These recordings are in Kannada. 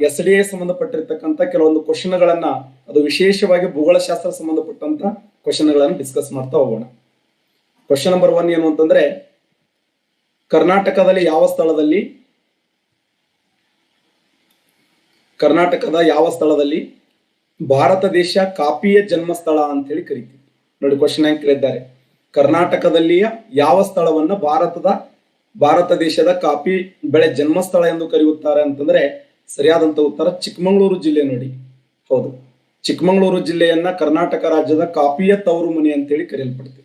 ಎಸ್ ಡಿ ಎ ಸಂಬಂಧಪಟ್ಟಿರ್ತಕ್ಕಂಥ ಕೆಲವೊಂದು ಕ್ವಶನ್ಗಳನ್ನ ಅದು ವಿಶೇಷವಾಗಿ ಭೂಗೋಳಶಾಸ್ತ್ರ ಸಂಬಂಧಪಟ್ಟಂತ ಕ್ವಶನ್ಗಳನ್ನು ಡಿಸ್ಕಸ್ ಮಾಡ್ತಾ ಹೋಗೋಣ. ಕ್ವಶನ್ ನಂಬರ್ ಒನ್ ಏನು ಅಂತಂದ್ರೆ, ಕರ್ನಾಟಕದಲ್ಲಿ ಯಾವ ಸ್ಥಳದಲ್ಲಿ, ಕರ್ನಾಟಕದ ಯಾವ ಸ್ಥಳದಲ್ಲಿ ಭಾರತ ದೇಶ ಕಾಪಿಯ ಜನ್ಮಸ್ಥಳ ಅಂತ ಹೇಳಿ ಕರಿತೀವಿ. ನೋಡಿ ಕ್ವಶನ್ ಹೆಂಗ್ ಕೇಳಿದ್ದಾರೆ. ಕರ್ನಾಟಕದಲ್ಲಿಯ ಯಾವ ಸ್ಥಳವನ್ನ ಭಾರತದ, ಭಾರತ ದೇಶದ ಕಾಫಿ ಬೆಳೆ ಜನ್ಮಸ್ಥಳ ಎಂದು ಕರೆಯುತ್ತಾರೆ ಅಂತಂದ್ರೆ ಸರಿಯಾದಂತ ಉತ್ತರ ಚಿಕ್ಕಮಗಳೂರು ಜಿಲ್ಲೆ ನೋಡಿ. ಹೌದು. ಚಿಕ್ಕಮಗಳೂರು ಜಿಲ್ಲೆಯನ್ನ ಕರ್ನಾಟಕ ರಾಜ್ಯದ ಕಾಫಿಯ ತವರು ಮನೆ ಅಂತೇಳಿ ಕರೆಯಲ್ಪಡ್ತೀವಿ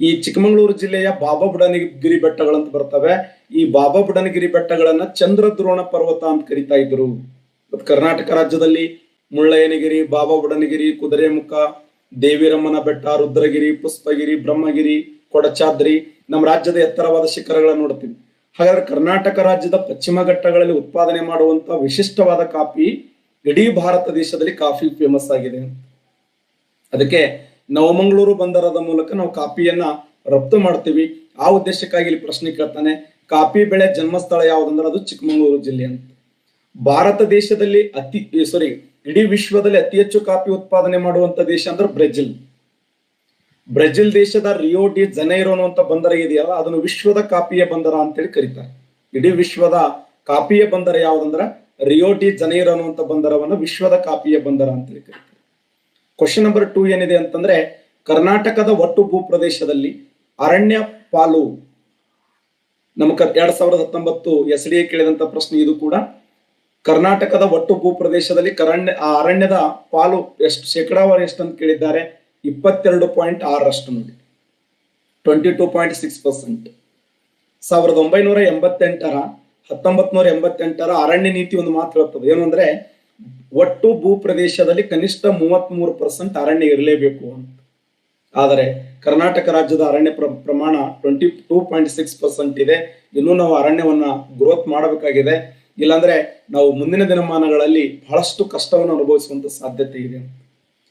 ಈ ಚಿಕ್ಕಮಗಳೂರು ಜಿಲ್ಲೆಯ ಬಾಬಾ ಬುಡನಗಿರಿ ಬೆಟ್ಟಗಳಂತ ಬರ್ತವೆ. ಈ ಬಾಬಾ ಬುಡನಗಿರಿ ಬೆಟ್ಟಗಳನ್ನ ಚಂದ್ರದ್ರೋಣ ಪರ್ವತ ಅಂತ ಕರಿತಾ ಇದ್ರು. ಕರ್ನಾಟಕ ರಾಜ್ಯದಲ್ಲಿ ಮುಳ್ಳಯ್ಯನಗಿರಿ, ಬಾಬಾ ಬುಡನಗಿರಿ, ಕುದುರೆಮುಖ ದೇವಿರಮ್ಮನ ಬೆಟ್ಟ, ರುದ್ರಗಿರಿ, ಪುಷ್ಪಗಿರಿ, ಬ್ರಹ್ಮಗಿರಿ, ಕೊಡಚಾದ್ರಿ ನಮ್ಮ ರಾಜ್ಯದ ಎತ್ತರವಾದ ಶಿಖರಗಳನ್ನ ನೋಡ್ತೀವಿ. ಹಾಗಾದ್ರೆ ಕರ್ನಾಟಕ ರಾಜ್ಯದ ಪಶ್ಚಿಮ ಘಟ್ಟಗಳಲ್ಲಿ ಉತ್ಪಾದನೆ ಮಾಡುವಂತ ವಿಶಿಷ್ಟವಾದ ಕಾಫಿ ಇಡೀ ಭಾರತ ದೇಶದಲ್ಲಿ ಕಾಫಿ ಫೇಮಸ್ ಆಗಿದೆ. ಅದಕ್ಕೆ ನವಮಂಗಳೂರು ಬಂದರದ ಮೂಲಕ ನಾವು ಕಾಫಿಯನ್ನ ರಫ್ತು ಮಾಡ್ತೀವಿ. ಆ ಉದ್ದೇಶಕ್ಕಾಗಿ ಇಲ್ಲಿ ಪ್ರಶ್ನೆ ಕೇಳ್ತಾನೆ, ಕಾಫಿ ಬೆಳೆ ಜನ್ಮಸ್ಥಳ ಯಾವುದಂದ್ರೆ ಅದು ಚಿಕ್ಕಮಗಳೂರು ಜಿಲ್ಲೆ ಅಂತ. ಭಾರತ ದೇಶದಲ್ಲಿ ಅತಿ ಸಾರಿ ಇಡೀ ವಿಶ್ವದಲ್ಲಿ ಅತಿ ಹೆಚ್ಚು ಕಾಫಿ ಉತ್ಪಾದನೆ ಮಾಡುವಂತ ದೇಶ ಅಂದ್ರೆ ಬ್ರೆಜಿಲ್. ಬ್ರೆಜಿಲ್ ದೇಶದ ರಿಯೋ ಡಿ ಜನೈರೋ ಅಂತ ಬಂದರ ಇದೆಯಲ್ಲ, ಅದನ್ನು ವಿಶ್ವದ ಕಾಪಿಯ ಬಂದರ ಅಂತೇಳಿ ಕರೀತಾರೆ. ಇಡೀ ವಿಶ್ವದ ಕಾಪಿಯ ಬಂದರ ಯಾವ್ದಂದ್ರ? ರಿಯೋ ಡಿ ಜನೈರೋ ಅನ್ನುವಂಥ ಬಂದರವನ್ನು ವಿಶ್ವದ ಕಾಪಿಯ ಬಂದರ ಅಂತೇಳಿ ಕರೀತಾರೆ. ಕ್ವಶನ್ ನಂಬರ್ ಟೂ ಏನಿದೆ ಅಂತಂದ್ರೆ, ಕರ್ನಾಟಕದ ಒಟ್ಟು ಭೂ ಪ್ರದೇಶದಲ್ಲಿ ಅರಣ್ಯ ಪಾಲು ನಮ್ಮ ಎರಡ್ ಸಾವಿರದ ಹತ್ತೊಂಬತ್ತು ಎಸ್ ಡಿ ಎ ಕೇಳಿದಂತ ಪ್ರಶ್ನೆ ಇದು ಕೂಡ, ಕರ್ನಾಟಕದ ಒಟ್ಟು ಭೂ ಪ್ರದೇಶದಲ್ಲಿ ಕರಣ್ಯ, ಆ ಅರಣ್ಯದ ಪಾಲು ಎಷ್ಟು, ಶೇಕಡಾವಾರು ಎಷ್ಟು ಅಂತ ಕೇಳಿದ್ದಾರೆ? ಇಪ್ಪತ್ತೆರಡು ಪಾಯಿಂಟ್ ಆರರಷ್ಟು ನೋಡಿ. Twenty two point six percent. ಸಾವಿರದ ಒಂಬೈನೂರ ಎಂಬತ್ತೆಂಟರ ಹತ್ತೊಂಬತ್ ನೂರ ಎಂಬತ್ತೆಂಟರ ಅರಣ್ಯ ನೀತಿ ಒಂದು ಮಾತು ಹೇಳ್ತದೆ. ಏನು ಅಂದ್ರೆ ಒಟ್ಟು ಭೂ ಪ್ರದೇಶದಲ್ಲಿ ಕನಿಷ್ಠ ಮೂವತ್ತ್ ಮೂರು ಪರ್ಸೆಂಟ್ ಅರಣ್ಯ ಇರಲೇಬೇಕು ಅಂತ. ಆದರೆ, ಕರ್ನಾಟಕ ರಾಜ್ಯದ ಅರಣ್ಯ ಪ್ರ- ಪ್ರಮಾಣ twenty two point six percent ಇದೆ. ಇನ್ನೂ ನಾವು ಅರಣ್ಯವನ್ನ ಗ್ರೋತ್ ಮಾಡಬೇಕಾಗಿದೆ. ಇಲ್ಲಾಂದ್ರೆ, ನಾವು ಮುಂದಿನ ದಿನಮಾನಗಳಲ್ಲಿ ಬಹಳಷ್ಟು ಕಷ್ಟವನ್ನು ಅನುಭವಿಸುವಂತ ಸಾಧ್ಯತೆ ಇದೆ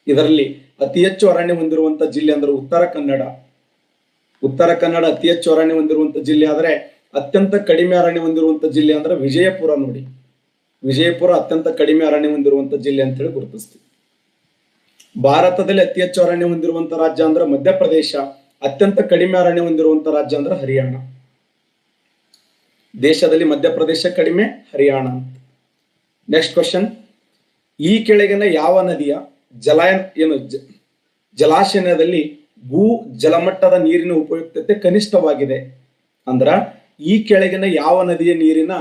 ಇದರಲ್ಲಿ ಅತಿ ಹೆಚ್ಚು ಅರಣ್ಯ ಹೊಂದಿರುವಂತ ಜಿಲ್ಲೆ ಅಂದ್ರೆ ಉತ್ತರ ಕನ್ನಡ. ಉತ್ತರ ಕನ್ನಡ ಅತಿ ಹೆಚ್ಚು ಅರಣ್ಯ ಹೊಂದಿರುವಂತ ಜಿಲ್ಲೆ ಆದ್ರೆ ಅತ್ಯಂತ ಕಡಿಮೆ ಅರಣ್ಯ ಹೊಂದಿರುವಂತ ಜಿಲ್ಲೆ ಅಂದ್ರೆ ವಿಜಯಪುರ ನೋಡಿ. ವಿಜಯಪುರ ಅತ್ಯಂತ ಕಡಿಮೆ ಅರಣ್ಯ ಹೊಂದಿರುವಂತ ಜಿಲ್ಲೆ ಅಂತೇಳಿ ಗುರುತಿಸ್ತೀವಿ. ಭಾರತದಲ್ಲಿ ಅತಿ ಹೆಚ್ಚು ಅರಣ್ಯ ಹೊಂದಿರುವಂತ ರಾಜ್ಯ ಅಂದ್ರೆ ಮಧ್ಯಪ್ರದೇಶ, ಅತ್ಯಂತ ಕಡಿಮೆ ಅರಣ್ಯ ಹೊಂದಿರುವಂತ ರಾಜ್ಯ ಅಂದ್ರೆ ಹರಿಯಾಣ. ದೇಶದಲ್ಲಿ ಮಧ್ಯಪ್ರದೇಶ ಕಡಿಮೆ, ಹರಿಯಾಣ ಅಂತ. ನೆಕ್ಸ್ಟ್ ಕ್ವಶನ್ ಈ ಕೆಳಗಿನ ಯಾವ ನದಿಯ ಜಲಾಯನ ಏನು ಜಲಾಶಯದಲ್ಲಿ ಭೂ ಜಲಮಟ್ಟದ ನೀರಿನ ಉಪಯುಕ್ತತೆ ಕನಿಷ್ಠವಾಗಿದೆ. ಅಂದ್ರ ಈ ಕೆಳಗಿನ ಯಾವ ನದಿಯ ನೀರಿನ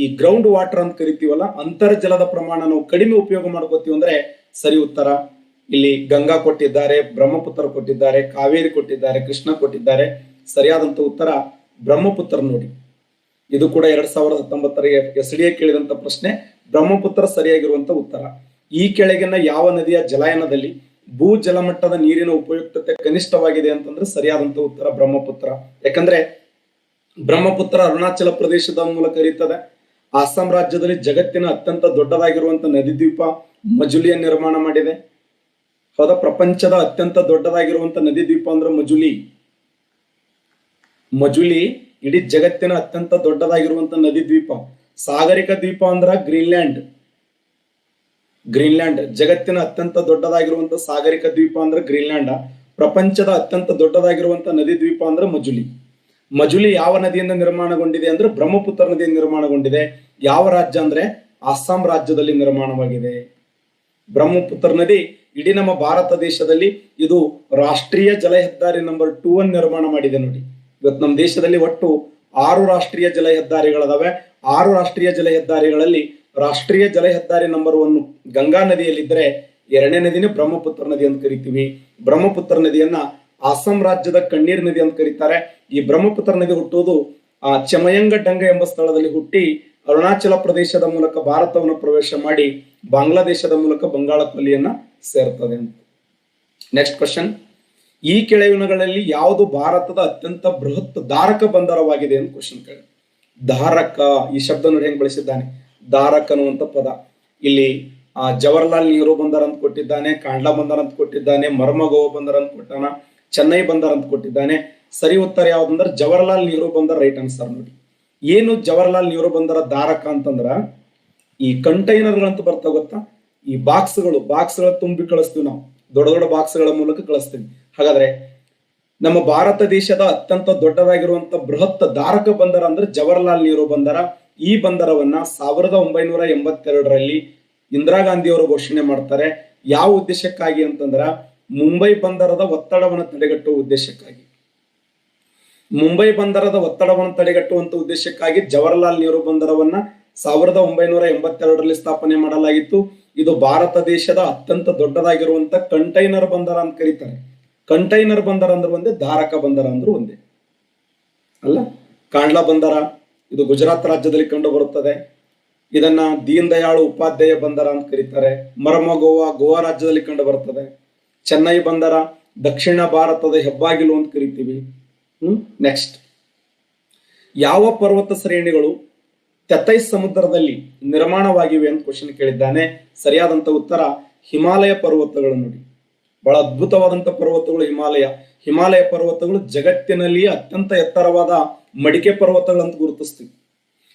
ಈ ಗ್ರೌಂಡ್ ವಾಟರ್ ಅಂತ ಕರಿತೀವಲ್ಲ, ಅಂತರ್ಜಲದ ಪ್ರಮಾಣ ನಾವು ಕಡಿಮೆ ಉಪಯೋಗ ಮಾಡ್ಕೋತೀವಿ ಅಂದ್ರೆ ಸರಿ ಉತ್ತರ. ಇಲ್ಲಿ ಗಂಗಾ ಕೊಟ್ಟಿದ್ದಾರೆ, ಬ್ರಹ್ಮಪುತ್ರ ಕೊಟ್ಟಿದ್ದಾರೆ, ಕಾವೇರಿ ಕೊಟ್ಟಿದ್ದಾರೆ, ಕೃಷ್ಣ ಕೊಟ್ಟಿದ್ದಾರೆ, ಸರಿಯಾದಂತ ಉತ್ತರ ಬ್ರಹ್ಮಪುತ್ರ ನೋಡಿ. ಇದು ಕೂಡ ಎರಡ್ ಸಾವಿರದ ಹತ್ತೊಂಬತ್ತರ ಎಸ್ ಡಿ ಎ ಕೇಳಿದಂತ ಪ್ರಶ್ನೆ, ಬ್ರಹ್ಮಪುತ್ರ ಸರಿಯಾಗಿರುವಂತ ಉತ್ತರ. ಈ ಕೆಳಗಿನ ಯಾವ ನದಿಯ ಜಲಾಯನದಲ್ಲಿ ಭೂ ಜಲಮಟ್ಟದ ನೀರಿನ ಉಪಯುಕ್ತತೆ ಕನಿಷ್ಠವಾಗಿದೆ ಅಂತಂದ್ರೆ ಸರಿಯಾದಂತ ಉತ್ತರ ಬ್ರಹ್ಮಪುತ್ರ. ಯಾಕಂದ್ರೆ ಬ್ರಹ್ಮಪುತ್ರ ಅರುಣಾಚಲ ಪ್ರದೇಶದ ಮೂಲಕ ಹರಿಯುತ್ತದೆ. ಅಸ್ಸಾಂ ರಾಜ್ಯದಲ್ಲಿ ಜಗತ್ತಿನ ಅತ್ಯಂತ ದೊಡ್ಡದಾಗಿರುವಂತ ನದಿ ದ್ವೀಪ ಮಜುಲಿಯ ನಿರ್ಮಾಣ ಮಾಡಿದೆ. ಹೌದಾ? ಪ್ರಪಂಚದ ಅತ್ಯಂತ ದೊಡ್ಡದಾಗಿರುವಂತ ನದಿ ದ್ವೀಪ ಅಂದ್ರೆ ಮಜುಲಿ. ಮಜುಲಿ ಇಡೀ ಜಗತ್ತಿನ ಅತ್ಯಂತ ದೊಡ್ಡದಾಗಿರುವಂತ ನದಿ ದ್ವೀಪ. ಸಾಗರಿಕ ದ್ವೀಪ ಅಂದ್ರ ಗ್ರೀನ್ಲ್ಯಾಂಡ್. ಗ್ರೀನ್ಲ್ಯಾಂಡ್ ಜಗತ್ತಿನ ಅತ್ಯಂತ ದೊಡ್ಡದಾಗಿರುವಂತ ಸಾಗರಿಕ ದ್ವೀಪ ಅಂದ್ರೆ ಗ್ರೀನ್ಲ್ಯಾಂಡ್, ಪ್ರಪಂಚದ ಅತ್ಯಂತ ದೊಡ್ಡದಾಗಿರುವಂತ ನದಿ ದ್ವೀಪ ಅಂದ್ರೆ ಮಜುಲಿ. ಮಜುಲಿ ಯಾವ ನದಿಯಿಂದ ನಿರ್ಮಾಣಗೊಂಡಿದೆ ಅಂದ್ರೆ ಬ್ರಹ್ಮಪುತ್ರ ನದಿಯಿಂದ ನಿರ್ಮಾಣಗೊಂಡಿದೆ. ಯಾವ ರಾಜ್ಯ ಅಂದ್ರೆ ಅಸ್ಸಾಂ ರಾಜ್ಯದಲ್ಲಿ ನಿರ್ಮಾಣವಾಗಿದೆ. ಬ್ರಹ್ಮಪುತ್ರ ನದಿ ಇಡೀ ನಮ್ಮ ಭಾರತ ದೇಶದಲ್ಲಿ ಇದು ರಾಷ್ಟ್ರೀಯ ಜಲ ಹೆದ್ದಾರಿ ನಂಬರ್ ಟೂ ಅನ್ನು ನಿರ್ಮಾಣ ಮಾಡಿದೆ ನೋಡಿ. ಇವತ್ತು ನಮ್ಮ ದೇಶದಲ್ಲಿ ಒಟ್ಟು ಆರು ರಾಷ್ಟ್ರೀಯ ಜಲ ಹೆದ್ದಾರಿಗಳದಾವೆ ಆರು ರಾಷ್ಟ್ರೀಯ ಜಲ ಹೆದ್ದಾರಿಗಳಲ್ಲಿ ರಾಷ್ಟ್ರೀಯ ಜಲ ಹೆದ್ದಾರಿ ನಂಬರ್ ಒನ್ ಗಂಗಾ ನದಿಯಲ್ಲಿದ್ದರೆ ಎರಡನೇ ನದಿನೇ ಬ್ರಹ್ಮಪುತ್ರ ನದಿ ಅಂತ ಕರಿತೀವಿ. ಬ್ರಹ್ಮಪುತ್ರ ನದಿಯನ್ನ ಅಸ್ಸಾಂ ರಾಜ್ಯದ ಕಣ್ಣೀರ್ ನದಿ ಅಂತ ಕರೀತಾರೆ. ಈ ಬ್ರಹ್ಮಪುತ್ರ ನದಿ ಹುಟ್ಟುವುದು, ಆ, ಚಮಯಂಗ ಡಂಗ ಎಂಬ ಸ್ಥಳದಲ್ಲಿ ಹುಟ್ಟಿ ಅರುಣಾಚಲ ಪ್ರದೇಶದ ಮೂಲಕ ಭಾರತವನ್ನು ಪ್ರವೇಶ ಮಾಡಿ ಬಾಂಗ್ಲಾದೇಶದ ಮೂಲಕ ಬಂಗಾಳ ಕೊಲ್ಲಿಯನ್ನ ಸೇರ್ತದೆ ಅಂತ. ನೆಕ್ಸ್ಟ್ ಕ್ವಶನ್ ಈ ಕೆಳಗಿನಗಳಲ್ಲಿ ಯಾವುದು ಭಾರತದ ಅತ್ಯಂತ ಬೃಹತ್ ಧಾರಕ ಬಂದರವಾಗಿದೆ ಅಂತ ಕ್ವಶನ್ ಕೇಳಿ. ಧಾರಕ ಈ ಶಬ್ದ ನೋಡಿ ಹೆಂಗ್ ಬಳಸಿದ್ದಾನೆ. ಧಾರಕ ಅನ್ನುವಂಥ ಪದ. ಇಲ್ಲಿ ಜವಾಹರ್ಲಾಲ್ ನೆಹರು ಬಂದರ್ ಅಂತ ಕೊಟ್ಟಿದ್ದಾನೆ, ಕಾಂಡ್ಲಾ ಬಂದರ್ ಅಂತ ಕೊಟ್ಟಿದ್ದಾನೆ ಮರ್ಮಗೋವ ಬಂದರ್ ಅಂತ ಕೊಟ್ಟಾನ, ಚೆನ್ನೈ ಬಂದರ್ ಅಂತ ಕೊಟ್ಟಿದ್ದಾನೆ. ಸರಿ ಉತ್ತರ ಯಾವ್ದಂದ್ರೆ ಜವಾಹರ್ಲಾಲ್ ನೆಹರು ಬಂದರ್ ರೈಟ್ ಆನ್ಸರ್ ನೋಡಿ. ಏನು ಜವಹರ್ಲಾಲ್ ನೆಹರು ಬಂದರ ಧಾರಕ ಅಂತಂದ್ರ, ಈ ಕಂಟೈನರ್ ಅಂತ ಬರ್ತಾ ಗೊತ್ತಾ? ಈ ಬಾಕ್ಸ್ಗಳು, ಬಾಕ್ಸ್ಗಳ ತುಂಬಿ ಕಳಿಸ್ತೀವಿ ನಾವು. ದೊಡ್ಡ ದೊಡ್ಡ ಬಾಕ್ಸ್ಗಳ ಮೂಲಕ ಕಳಿಸ್ತೀವಿ. ಹಾಗಾದ್ರೆ, ನಮ್ಮ ಭಾರತ ದೇಶದ ಅತ್ಯಂತ ದೊಡ್ಡದಾಗಿರುವಂತ ಬೃಹತ್ ಧಾರಕ ಬಂದರ ಅಂದ್ರೆ ಜವಹರ್ಲಾಲ್ ನೆಹರು ಬಂದರ. ಈ ಬಂದರವನ್ನ ಸಾವಿರದ ಒಂಬೈನೂರ ಎಂಬತ್ತೆರಡರಲ್ಲಿ ಇಂದಿರಾ ಗಾಂಧಿಯವರು ಘೋಷಣೆ ಮಾಡ್ತಾರೆ. ಯಾವ ಉದ್ದೇಶಕ್ಕಾಗಿ ಅಂತಂದ್ರ ಮುಂಬೈ ಬಂದರದ ಒತ್ತಡವನ್ನು ತಡೆಗಟ್ಟುವ ಉದ್ದೇಶಕ್ಕಾಗಿ. ಮುಂಬೈ ಬಂದರದ ಒತ್ತಡವನ್ನು ತಡೆಗಟ್ಟುವಂತ ಉದ್ದೇಶಕ್ಕಾಗಿ ಜವಾಹರ್ಲಾಲ್ ನೆಹರು ಬಂದರವನ್ನ ಸಾವಿರದ ಒಂಬೈನೂರ ಎಂಬತ್ತೆರಡರಲ್ಲಿ ಸ್ಥಾಪನೆ ಮಾಡಲಾಗಿತ್ತು. ಇದು ಭಾರತ ದೇಶದ ಅತ್ಯಂತ ದೊಡ್ಡದಾಗಿರುವಂತ ಕಂಟೈನರ್ ಬಂದರ ಅಂತ ಕರೀತಾರೆ. ಕಂಟೈನರ್ ಬಂದರ ಅಂದ್ರೆ ಒಂದೇ, ಧಾರಕ ಬಂದರ ಅಂದ್ರೆ ಒಂದೇ. ಅಲ್ಲ? ಕಾಂಡ್ಲಾ ಬಂದರ ಇದು ಗುಜರಾತ್ ರಾಜ್ಯದಲ್ಲಿ ಕಂಡು ಬರುತ್ತದೆ ಇದನ್ನ ದೀನ್ ದಯಾಳು ಉಪಾಧ್ಯಾಯ ಬಂದರ ಅಂತ ಕರೀತಾರೆ. ಮರಮ ಗೋವಾ ಗೋವಾ ರಾಜ್ಯದಲ್ಲಿ ಕಂಡು ಬರುತ್ತದೆ ಚೆನ್ನೈ ಬಂದರ ದಕ್ಷಿಣ ಭಾರತದ ಹೆಬ್ಬಾಗಿಲು ಅಂತ ಕರಿತೀವಿ. ಹ್ಮ್? ನೆಕ್ಸ್ಟ್ ಯಾವ ಪರ್ವತ ಶ್ರೇಣಿಗಳು ತೆತ್ತೈ ಸಮುದ್ರದಲ್ಲಿ ನಿರ್ಮಾಣವಾಗಿವೆ ಅಂತ ಕ್ವಶನ್ ಕೇಳಿದ್ದಾನೆ. ಸರಿಯಾದಂತ ಉತ್ತರ ಹಿಮಾಲಯ ಪರ್ವತಗಳು ನೋಡಿ. ಬಹಳ ಅದ್ಭುತವಾದಂತ ಪರ್ವತಗಳು ಹಿಮಾಲಯ. ಹಿಮಾಲಯ ಪರ್ವತಗಳು ಜಗತ್ತಿನಲ್ಲಿ ಅತ್ಯಂತ ಎತ್ತರವಾದ ಮಡಿಕೆ ಪರ್ವತಗಳಂತ ಗುರುತಿಸ್ತೀವಿ.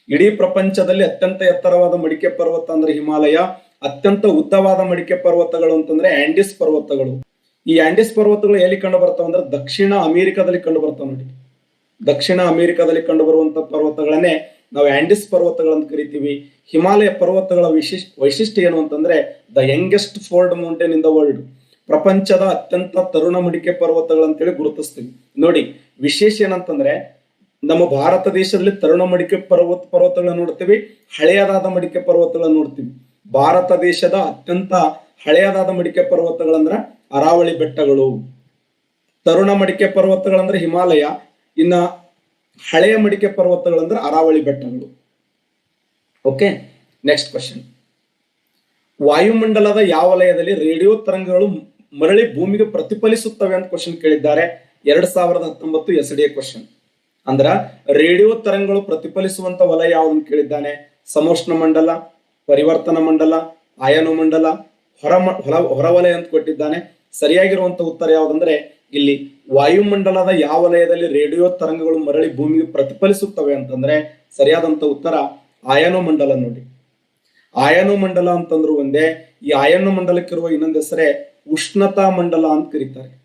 ಇಡೀ ಪ್ರಪಂಚದಲ್ಲಿ ಅತ್ಯಂತ ಎತ್ತರವಾದ ಮಡಿಕೆ ಪರ್ವತ ಅಂದ್ರೆ ಹಿಮಾಲಯ, ಅತ್ಯಂತ ಉದ್ದವಾದ ಮಡಿಕೆ ಪರ್ವತಗಳು ಅಂತಂದ್ರೆ ಆಂಡಿಸ್ ಪರ್ವತಗಳು. ಈ ಆಂಡಿಸ್ ಪರ್ವತಗಳು ಎಲ್ಲಿ ಕಂಡು ಬರ್ತಾವ ಅಂದ್ರೆ ದಕ್ಷಿಣ ಅಮೆರಿಕಾದಲ್ಲಿ ಕಂಡು ಬರ್ತಾವ ನೋಡಿ. ದಕ್ಷಿಣ ಅಮೆರಿಕಾದಲ್ಲಿ ಕಂಡು ಬರುವಂತ ಪರ್ವತಗಳನ್ನೇ ನಾವು ಆಂಡಿಸ್ ಪರ್ವತಗಳಂತ ಕರಿತೀವಿ. ಹಿಮಾಲಯ ಪರ್ವತಗಳ ವಿಶಿಷ್ಟ ವೈಶಿಷ್ಟ್ಯ ಏನು ಅಂತಂದ್ರೆ the youngest fold mountain in the world ಪ್ರಪಂಚದ ಅತ್ಯಂತ ತರುಣ ಮಡಿಕೆ ಪರ್ವತಗಳಂತೇಳಿ ಗುರುತಿಸ್ತೀವಿ. ನೋಡಿ, ವಿಶೇಷ ಏನಂತಂದ್ರೆ ನಮ್ಮ ಭಾರತ ದೇಶದಲ್ಲಿ ತರುಣ ಮಡಿಕೆ ಪರ್ವತ ಪರ್ವತಗಳನ್ನ ನೋಡ್ತೀವಿ, ಹಳೆಯದಾದ ಮಡಿಕೆ ಪರ್ವತಗಳನ್ನ ನೋಡ್ತೀವಿ. ಭಾರತ ದೇಶದ ಅತ್ಯಂತ ಹಳೆಯದಾದ ಮಡಿಕೆ ಪರ್ವತಗಳಂದ್ರ ಅರಾವಳಿ ಬೆಟ್ಟಗಳು. ತರುಣ ಮಡಿಕೆ ಪರ್ವತಗಳಂದ್ರೆ ಹಿಮಾಲಯ, ಇನ್ನ ಹಳೆಯ ಮಡಿಕೆ ಪರ್ವತಗಳಂದ್ರೆ ಅರಾವಳಿ ಬೆಟ್ಟಗಳು. ಓಕೆ ನೆಕ್ಸ್ಟ್ ಕ್ವಶನ್ ವಾಯುಮಂಡಲದ ಯಾವ ವಲಯದಲ್ಲಿ ರೇಡಿಯೋ ತರಂಗಗಳು ಮರಳಿ ಭೂಮಿಗೆ ಪ್ರತಿಫಲಿಸುತ್ತವೆ ಅಂತ ಕ್ವಶನ್ ಕೇಳಿದ್ದಾರೆ. ಎರಡ್ ಸಾವಿರದ ಹತ್ತೊಂಬತ್ತು ಎಸ್ ಡಿ ಎ ಕ್ವಶನ್ ಅಂದ್ರ ರೇಡಿಯೋ ತರಂಗಗಳು ಪ್ರತಿಫಲಿಸುವಂತ ವಲಯ ಯಾವ್ದನ್ನು ಕೇಳಿದ್ದಾನೆ. ಸಮೋಷ್ಣ ಮಂಡಲ, ಪರಿವರ್ತನ ಮಂಡಲ, ಆಯಾನು ಮಂಡಲ, ಹೊರ ಹೊರ ಹೊರವಲಯ ಅಂತ ಕೊಟ್ಟಿದ್ದಾನೆ. ಸರಿಯಾಗಿರುವಂತ ಉತ್ತರ ಯಾವುದಂದ್ರೆ ಇಲ್ಲಿ ವಾಯುಮಂಡಲದ ಯಾವ ವಲಯದಲ್ಲಿ ರೇಡಿಯೋ ತರಂಗಗಳು ಮರಳಿ ಭೂಮಿಗೆ ಪ್ರತಿಫಲಿಸುತ್ತವೆ ಅಂತಂದ್ರೆ ಸರಿಯಾದಂತ ಉತ್ತರ ಆಯಾನು ಮಂಡಲ ನೋಡಿ. ಆಯಾನು ಮಂಡಲ ಅಂತಂದ್ರು ಒಂದೇ, ಈ ಆಯಾನು ಮಂಡಲಕ್ಕಿರುವ ಇನ್ನೊಂದು ಹೆಸರೇ ಉಷ್ಣತಾ ಮಂಡಲ ಅಂತ ಕರೀತಾರೆ.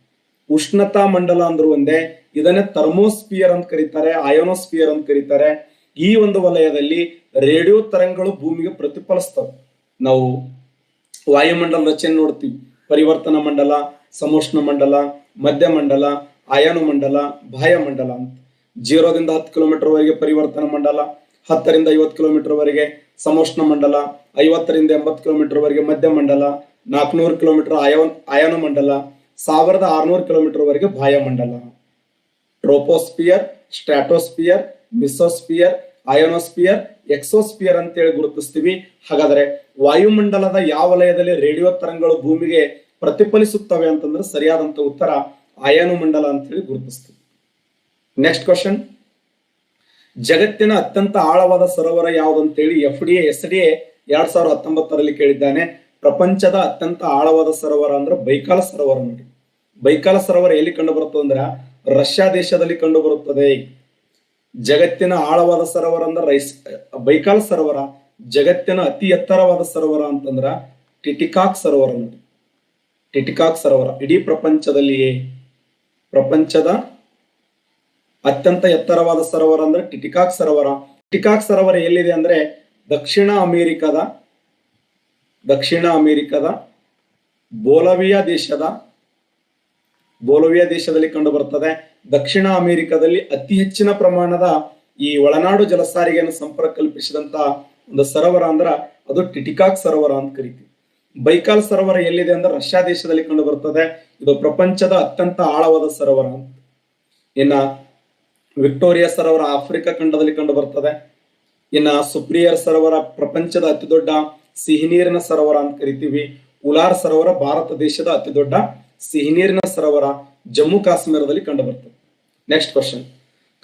ಉಷ್ಣತಾ ಮಂಡಲ ಅಂದ್ರೂ ಒಂದೇ, ಇದನ್ನೇ ಥರ್ಮೋಸ್ಪಿಯರ್ ಅಂತ ಕರೀತಾರೆ ಅಯೋನೋಸ್ಪಿಯರ್ ಅಂತ ಕರೀತಾರೆ. ಈ ಒಂದು ವಲಯದಲ್ಲಿ ರೇಡಿಯೋ ತರಂಗಗಳು ಭೂಮಿಗೆ ಪ್ರತಿಫಲಿಸ್ತವೆ. ನಾವು ವಾಯುಮಂಡಲ ರಚನೆ ನೋಡ್ತೀವಿ. ಪರಿವರ್ತನ ಮಂಡಲ, ಸಮೋಷ್ಣ ಮಂಡಲ, ಮಧ್ಯ ಮಂಡಲ ಆಯಾನು ಮಂಡಲ, ಬಾಹ್ಯ ಮಂಡಲ ಅಂತ. ಜೀರೋದಿಂದ ಹತ್ತು ಕಿಲೋಮೀಟರ್ ವರೆಗೆ ಪರಿವರ್ತನ ಮಂಡಲ, ಹತ್ತರಿಂದ ಐವತ್ತು ಕಿಲೋಮೀಟರ್ ವರೆಗೆ ಸಮೋಷ್ಣ ಮಂಡಲ, ಐವತ್ತರಿಂದ ಎಂಬತ್ತು ಕಿಲೋಮೀಟರ್ ವರೆಗೆ ಮಧ್ಯ ಮಂಡಲ, ನಾಲ್ಕುನೂರು ಕಿಲೋಮೀಟರ್ ಅಯೋ ಅಯಾನು ಮಂಡಲ ಸಾವಿರದ ಆರುನೂರು ಕಿಲೋಮೀಟರ್ ವರೆಗೆ ಬಾಹ್ಯ ಮಂಡಲ troposphere, stratosphere, mesosphere, ionosphere, exosphere ಅಂತೇಳಿ ಗುರುತಿಸ್ತೀವಿ. ಹಾಗಾದ್ರೆ ವಾಯುಮಂಡಲದ ಯಾವ ವಲಯದಲ್ಲಿ ರೇಡಿಯೋ ತರಂಗಗಳು ಭೂಮಿಗೆ ಪ್ರತಿಫಲಿಸುತ್ತವೆ ಅಂತಂದ್ರೆ ಸರಿಯಾದಂತ ಉತ್ತರ ಅಯಾನು ಮಂಡಲ ಅಂತೇಳಿ ಗುರುತಿಸ್ತೀವಿ. ನೆಕ್ಸ್ಟ್ ಕ್ವಶನ್ ಜಗತ್ತಿನ ಅತ್ಯಂತ ಆಳವಾದ ಸರೋವರ ಯಾವುದು ಎಫ್ ಡಿ ಎಸ್ ಡಿ ಎರಡ್ ಸಾವಿರದ ಹತ್ತೊಂಬತ್ತರಲ್ಲಿ ಕೇಳಿದ್ದಾನೆ. ಪ್ರಪಂಚದ ಅತ್ಯಂತ ಆಳವಾದ ಸರೋವರ ಅಂದ್ರೆ ಬೈಕಾಲ ಸರೋವರ ನೋಡಿ. ಬೈಕಾಲ ಸರೋವರ ಎಲ್ಲಿ ಕಂಡು ಬರುತ್ತದೆ ಅಂದ್ರೆ ರಷ್ಯಾ ದೇಶದಲ್ಲಿ ಕಂಡು ಬರುತ್ತದೆ ಜಗತ್ತಿನ ಆಳವಾದ ಸರೋವರ ಅಂದ್ರೆ ರೈಸ್ ಬೈಕಾಲ ಸರೋವರ, ಜಗತ್ತಿನ ಅತಿ ಎತ್ತರವಾದ ಸರೋವರ ಅಂತಂದ್ರ ಟಿಟಿಕಾಕ್ ಸರೋವರ ನೋಡಿ. ಟಿಟಿಕಾಕ್ ಸರೋವರ, ಇಡೀ ಪ್ರಪಂಚದಲ್ಲಿಯೇ, ಪ್ರಪಂಚದ ಅತ್ಯಂತ ಎತ್ತರವಾದ ಸರೋವರ ಅಂದ್ರೆ ಟಿಟಿಕಾಕ್ ಸರೋವರ. ಟಿಟಿಕಾಕ್ ಸರೋವರ ಎಲ್ಲಿದೆ ಅಂದ್ರೆ ದಕ್ಷಿಣ ಅಮೆರಿಕದ ದಕ್ಷಿಣ ಅಮೆರಿಕದ ಬೋಲವಿಯಾ ದೇಶದ ಬೋಲವಿಯಾ ದೇಶದಲ್ಲಿ ಕಂಡು ಬರುತ್ತದೆ. ದಕ್ಷಿಣ ಅಮೆರಿಕದಲ್ಲಿ ಅತಿ ಹೆಚ್ಚಿನ ಪ್ರಮಾಣದ ಈ ಒಳನಾಡು ಜಲಸಾರಿಗೆಯನ್ನು ಸಂಪರ್ಕ ಕಲ್ಪಿಸಿದಂತ ಒಂದು ಸರೋವರ ಅಂದ್ರ ಅದು ಟಿಟಿಕಾಕ್ ಸರೋವರ ಅಂತ ಕರಿತೀವಿ. ಬೈಕಾಲ್ ಸರೋವರ ಎಲ್ಲಿದೆ ಅಂದ್ರೆ ರಷ್ಯಾ ದೇಶದಲ್ಲಿ ಕಂಡು ಬರ್ತದೆ. ಇದು ಪ್ರಪಂಚದ ಅತ್ಯಂತ ಆಳವಾದ ಸರೋವರ ಅಂತ. ಇನ್ನ ವಿಕ್ಟೋರಿಯಾ ಸರೋವರ ಆಫ್ರಿಕಾ ಖಂಡದಲ್ಲಿ ಕಂಡು ಬರ್ತದೆ. ಇನ್ನ ಸುಪ್ರಿಯರ್ ಸರೋವರ ಪ್ರಪಂಚದ ಅತಿ ದೊಡ್ಡ ಸಿಹಿನೀರಿನ ಸರೋವರ ಅಂತ ಕರಿತೀವಿ. ಉಲಾರ್ ಸರೋವರ ಭಾರತ ದೇಶದ ಅತಿ ದೊಡ್ಡ ಸಿಹಿನೀರಿನ ಸರೋವರ ಜಮ್ಮು ಕಾಶ್ಮೀರದಲ್ಲಿ ಕಂಡು ಬರ್ತದೆ ನೆಕ್ಸ್ಟ್ ಕ್ವಶನ್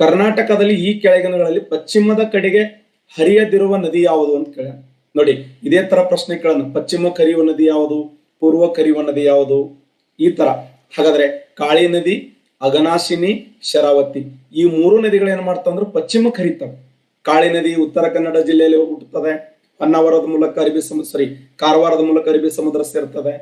ಕರ್ನಾಟಕದಲ್ಲಿ ಈ ಕೆಳಗಿನಗಳಲ್ಲಿ ಪಶ್ಚಿಮದ ಕಡೆಗೆ ಹರಿಯದಿರುವ ನದಿ ಯಾವುದು ಅಂತ ಕೇಳ ನೋಡಿ, ಇದೇ ತರ ಪ್ರಶ್ನೆ ಕೇಳೋಣ. ಪಶ್ಚಿಮ ಕರಿಯುವ ನದಿ ಯಾವುದು? ಪೂರ್ವ ಕರಿಯುವ ನದಿ ಯಾವುದು? ಈ ತರ. ಹಾಗಾದ್ರೆ ಕಾಳಿ ನದಿ, ಅಗನಾಶಿನಿ, ಶರಾವತಿ ಈ ಮೂರು ನದಿಗಳು ಏನ್ ಮಾಡ್ತಾವ ಅಂದ್ರೆ ಪಶ್ಚಿಮ ಹರಿತಾವೆ ಕಾಳಿ ನದಿ ಉತ್ತರ ಕನ್ನಡ ಜಿಲ್ಲೆಯಲ್ಲಿ ಹುಟ್ಟುತ್ತದೆ. ಹೊನ್ನಾವರದ ಮೂಲಕ ಅರಬ್ಬಿ ಸಮುದ್ರ ಸಾರಿ ಕಾರವಾರದ ಮೂಲಕ ಅರಬ್ಬಿ ಸಮುದ್ರ ಸೇರ್ತದೆ.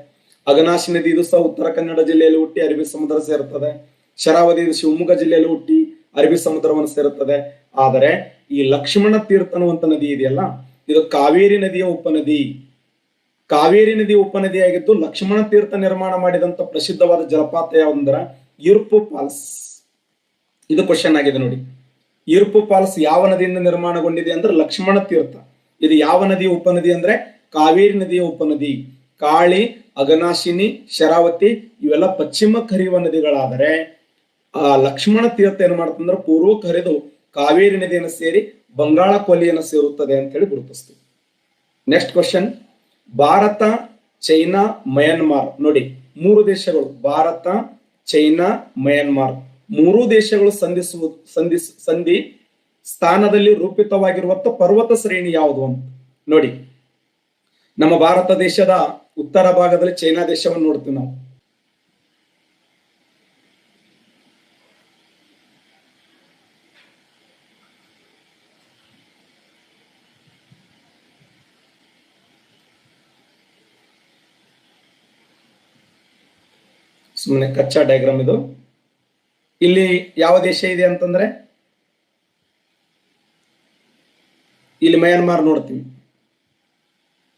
ಅಗನಾಶಿ ನದಿ ಇದು ಸಹ ಉತ್ತರ ಕನ್ನಡ ಜಿಲ್ಲೆಯಲ್ಲಿ ಹುಟ್ಟಿ ಅರಬ್ಬಿ ಸಮುದ್ರ ಸೇರುತ್ತದೆ ಶರಾವತಿ ಇದು ಶಿವಮೊಗ್ಗ ಜಿಲ್ಲೆಯಲ್ಲಿ ಹುಟ್ಟಿ ಅರಬ್ಬಿ ಸಮುದ್ರವನ್ನು ಸೇರುತ್ತದೆ ಆದರೆ ಈ ಲಕ್ಷ್ಮಣ ತೀರ್ಥ ಅನ್ನುವಂತ ನದಿ ಇದೆಯಲ್ಲ, ಇದು ಕಾವೇರಿ ನದಿಯ ಉಪನದಿ. ಕಾವೇರಿ ನದಿ ಉಪನದಿಯಾಗಿದ್ದು ಲಕ್ಷ್ಮಣ ತೀರ್ಥ ನಿರ್ಮಾಣ ಮಾಡಿದಂತ ಪ್ರಸಿದ್ಧವಾದ ಜಲಪಾತ ಯಾವಂದ್ರ ಇರ್ಪು ಫಾಲ್ಸ್. ಇದು ಕ್ವಶನ್ ಆಗಿದೆ ನೋಡಿ. ಇರ್ಪು ಫಾಲ್ಸ್ ಯಾವ ನದಿಯಿಂದ ನಿರ್ಮಾಣಗೊಂಡಿದೆ ಅಂದ್ರೆ ಲಕ್ಷ್ಮಣ ತೀರ್ಥ. ಇದು ಯಾವ ನದಿಯ ಉಪನದಿ ಅಂದ್ರೆ? ಕಾವೇರಿ ನದಿಯ ಉಪನದಿ ಕಾಳಿ, ಅಗನಾಶಿನಿ, ಶರಾವತಿ ಇವೆಲ್ಲ ಪಶ್ಚಿಮ ಕರಿಯುವ ನದಿಗಳಾದರೆ, ಆ ಲಕ್ಷ್ಮಣ ತೀರ್ಥ ಏನ್ ಮಾಡ್ತಂದ್ರೆ ಪೂರ್ವ ಹರಿದು ಕಾವೇರಿ ನದಿಯನ್ನು ಸೇರಿ ಬಂಗಾಳ ಕೊಲ್ಲಿಯನ್ನು ಸೇರುತ್ತದೆ ಅಂತ ಹೇಳಿ ಗುರುತಿಸ್ತೀವಿ. Next question Bharat, China, Myanmar. ನೋಡಿ, ಮೂರು ದೇಶಗಳು, ಭಾರತ, ಚೈನಾ, ಮಯನ್ಮಾರ್. ಮೂರು ದೇಶಗಳು ಸಂಧಿಸುವ, ಸಂಧಿಸ್, ಸಂಧಿ ಸ್ಥಾನದಲ್ಲಿ ರೂಪಿತವಾಗಿರುವಂತ ಪರ್ವತ ಶ್ರೇಣಿ ಯಾವುದು ಅಂತ ನೋಡಿ. ನಮ್ಮ ಭಾರತ ದೇಶದ ಉತ್ತರ ಭಾಗದಲ್ಲಿ ಚೈನಾ ದೇಶವನ್ನು ನೋಡ್ತೀವಿ ನಾವು. ಸುಮ್ಮನೆ ಕಚ್ಚಾ ಡಯಾಗ್ರಾಮ್ ಇದು. ಇಲ್ಲಿ ಯಾವ ದೇಶ ಇದೆ ಅಂತಂದ್ರೆ ಇಲ್ಲಿ ಮಯನ್ಮಾರ್ ನೋಡ್ತೀವಿ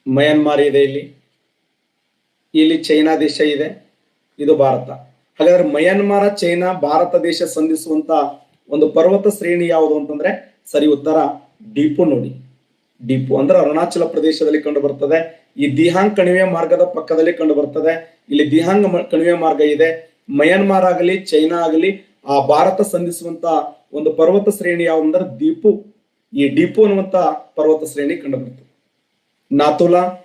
ಮಯನ್ಮಾರ್ ಇದೆ ಇಲ್ಲಿ. ಇಲ್ಲಿ ಚೈನಾ ದೇಶ ಇದೆ. ಇದು ಭಾರತ. ಹಾಗಾದ್ರೆ ಮಯನ್ಮಾರ ಚೈನಾ, ಭಾರತ ದೇಶ ಸಂಧಿಸುವಂತ ಒಂದು ಪರ್ವತ ಶ್ರೇಣಿ ಯಾವುದು ಅಂತಂದ್ರೆ ಸರಿ ಉತ್ತರ ಡಿಪು ನೋಡಿ. ಡಿಪು ಅಂದ್ರೆ ಅರುಣಾಚಲ ಪ್ರದೇಶದಲ್ಲಿ ಕಂಡು ಬರ್ತದೆ. ಈ ದಿಹಾಂಗ್ ಕಣಿವೆ ಮಾರ್ಗದ ಪಕ್ಕದಲ್ಲಿ ಕಂಡು ಬರ್ತದೆ. ಇಲ್ಲಿ ದಿಹಾಂಗ್ ಕಣಿವೆ ಮಾರ್ಗ ಇದೆ. ಮಯನ್ಮಾರ್ ಆಗಲಿ, ಚೈನಾ ಆಗಲಿ, ಆ ಭಾರತ ಸಂಧಿಸುವಂತ ಒಂದು ಪರ್ವತ ಶ್ರೇಣಿ ಯಾವುದು ಅಂದ್ರೆ ದೀಪು ಈ ಡಿಪೋ ಅನ್ನುವಂತ ಪರ್ವತ ಶ್ರೇಣಿ ಕಂಡುಬಂತು. ನಾಥುಲಾ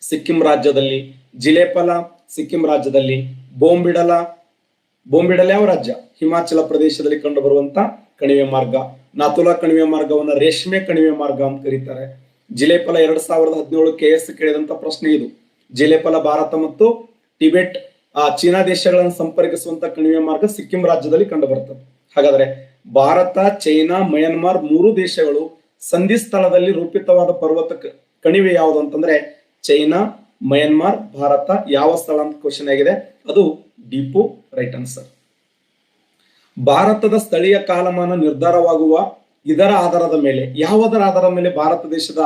ಸಿಕ್ಕಿಂ ರಾಜ್ಯದಲ್ಲಿ ಜಿಲೇಪಲ, ಸಿಕ್ಕಿಂ ರಾಜ್ಯದಲ್ಲಿ ಬೋಂಬಿಡಲ. ಬೋಂಬಿಡಲ ಯಾವ ರಾಜ್ಯ? ಹಿಮಾಚಲ ಪ್ರದೇಶದಲ್ಲಿ ಕಂಡು ಬರುವಂತ ಕಣಿವೆ ಮಾರ್ಗ. ನಾಥುಲ ಕಣಿವೆ ಮಾರ್ಗವನ್ನ ರೇಷ್ಮೆ ಕಣಿವೆ ಮಾರ್ಗ ಅಂತ ಕರೀತಾರೆ. ಜಿಲೇಪಲ ಎರಡ್ ಸಾವಿರದ ಹದಿನೇಳು ಕೆ ಎಸ್ ಕೇಳಿದಂತ ಪ್ರಶ್ನೆ ಇದು. ಜಿಲೇಪಲ ಭಾರತ ಮತ್ತು ಟಿಬೆಟ್, ಆ, ಚೀನಾ ದೇಶಗಳನ್ನು ಸಂಪರ್ಕಿಸುವಂತ ಕಣಿವೆ ಮಾರ್ಗ ಸಿಕ್ಕಿಂ ರಾಜ್ಯದಲ್ಲಿ ಕಂಡು ಬರ್ತದೆ ಹಾಗಾದ್ರೆ ಭಾರತ, ಚೈನಾ, ಮಯನ್ಮಾರ್ ಮೂರು ದೇಶಗಳು ಸಂಧಿ ಸ್ಥಳದಲ್ಲಿ ರೂಪಿತವಾದ ಪರ್ವತ ಕಣಿವೆ ಯಾವುದು ಅಂತಂದ್ರೆ ಚೈನಾ, ಮಯನ್ಮಾರ್, ಭಾರತ ಯಾವ ಸ್ಥಳ ಅಂತ ಕ್ವಶನ್ ಆಗಿದೆ. ಅದು ಡಿಪೋ ರೈಟ್ ಆನ್ಸರ್ ಭಾರತದ ಸ್ಥಳೀಯ ಕಾಲಮಾನ ನಿರ್ಧಾರವಾಗುವ ಇದರ ಆಧಾರದ ಮೇಲೆ, ಯಾವುದರ ಆಧಾರದ ಮೇಲೆ ಭಾರತ ದೇಶದ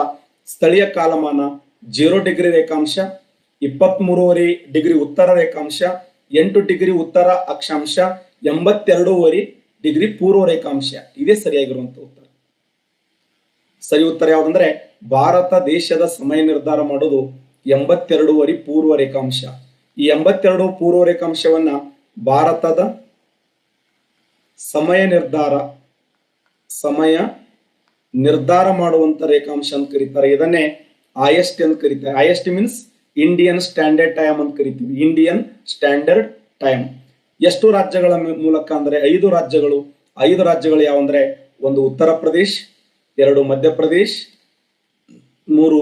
ಸ್ಥಳೀಯ ಕಾಲಮಾನ ಜೀರೋ ಡಿಗ್ರಿ ರೇಖಾಂಶ ಇಪ್ಪತ್ತ್ ಮೂರುವರೆ ಡಿಗ್ರಿ ಉತ್ತರ ರೇಖಾಂಶ, ಎಂಟು ಡಿಗ್ರಿ ಉತ್ತರ ಅಕ್ಷಾಂಶ, ಎಂಬತ್ತೆರಡೂವರೆ ಡಿಗ್ರಿ ಪೂರ್ವ ರೇಖಾಂಶ ಇದೇ ಸರಿಯಾಗಿರುವಂತ ಉತ್ತರ. ಸರಿ ಉತ್ತರ ಯಾವುದಂದ್ರೆ ಭಾರತ ದೇಶದ ಸಮಯ ನಿರ್ಧಾರ ಮಾಡೋದು ಎಂಬತ್ತೆರಡೂವರೆ ಪೂರ್ವ ರೇಖಾಂಶ. ಈ ಎಂಬತ್ತೆರಡು ಪೂರ್ವ ರೇಖಾಂಶವನ್ನ ಭಾರತದ ಸಮಯ ನಿರ್ಧಾರ ಸಮಯ ನಿರ್ಧಾರ ಮಾಡುವಂತ ರೇಖಾಂಶ ಅಂತ ಕರೀತಾರೆ. ಇದನ್ನೇ ಐ ಅಂತ ಕರೀತಾರೆ. I means Indian Standard Time ಅಂತ ಕರಿತೀವಿ. ಇಂಡಿಯನ್ ಸ್ಟ್ಯಾಂಡರ್ಡ್ ಟೈಮ್ ಎಷ್ಟು ರಾಜ್ಯಗಳ ಮೂಲಕ ಅಂದ್ರೆ ಐದು ರಾಜ್ಯಗಳು ಐದು ರಾಜ್ಯಗಳು ಯಾವಂದ್ರೆ ಒಂದು ಉತ್ತರ ಪ್ರದೇಶ್, ಎರಡು ಮಧ್ಯಪ್ರದೇಶ್ ಮೂರು